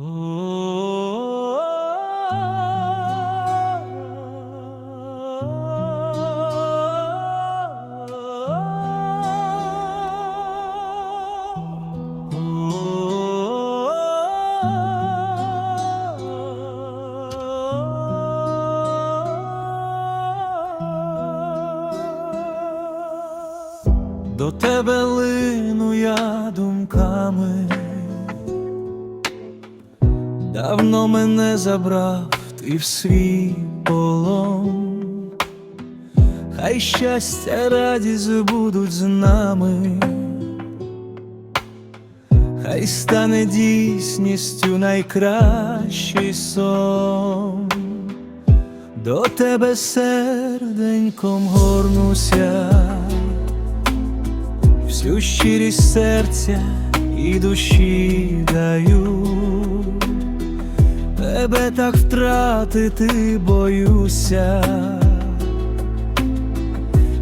До тебе лину я думками, давно мене забрав ти в свій полон, хай щастя, радість будуть з нами, хай стане дійсністю найкращий сон. До тебе серденьком горнуся. Всю щирість серця і душі даю, тебе так втратити боюся,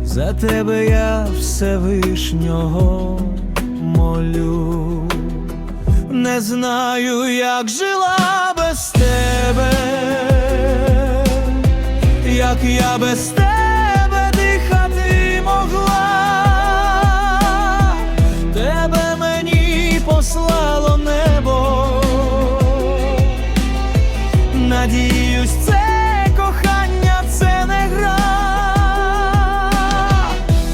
за тебе я Всевишнього молю, не знаю, як жила без тебе, як я без тебе Надіюсь, це кохання, це не гра.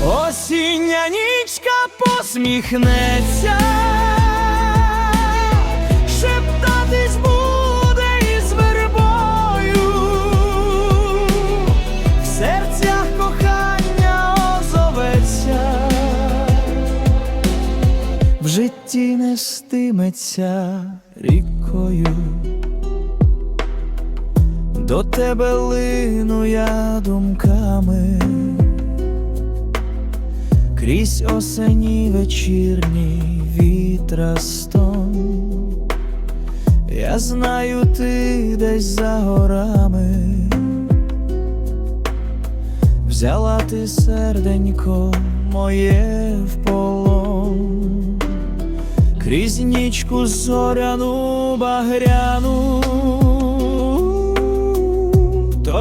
Осіння нічка посміхнеться, шептатись буде із вербою, в серцях кохання озоветься, в житті нестиметься рікою. До тебе лину я думками, крізь осені вечірній вітра стон. Я знаю, ти десь за горами, взяла ти серденько моє в полон, крізь нічку зоряну багряну.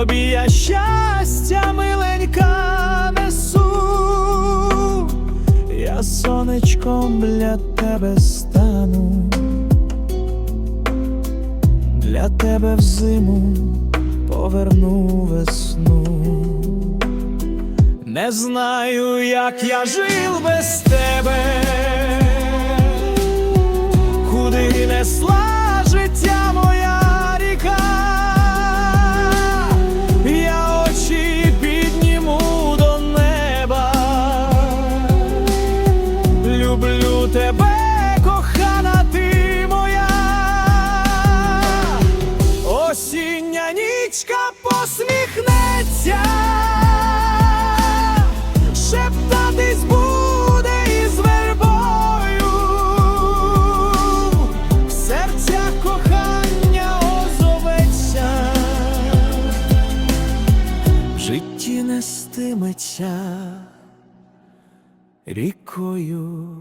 Тобі я щастя миленька несу, я сонечком для тебе стану, для тебе в зиму поверну весну. Не знаю, як я жив без тебе, куди несла житті нестиметься рікою.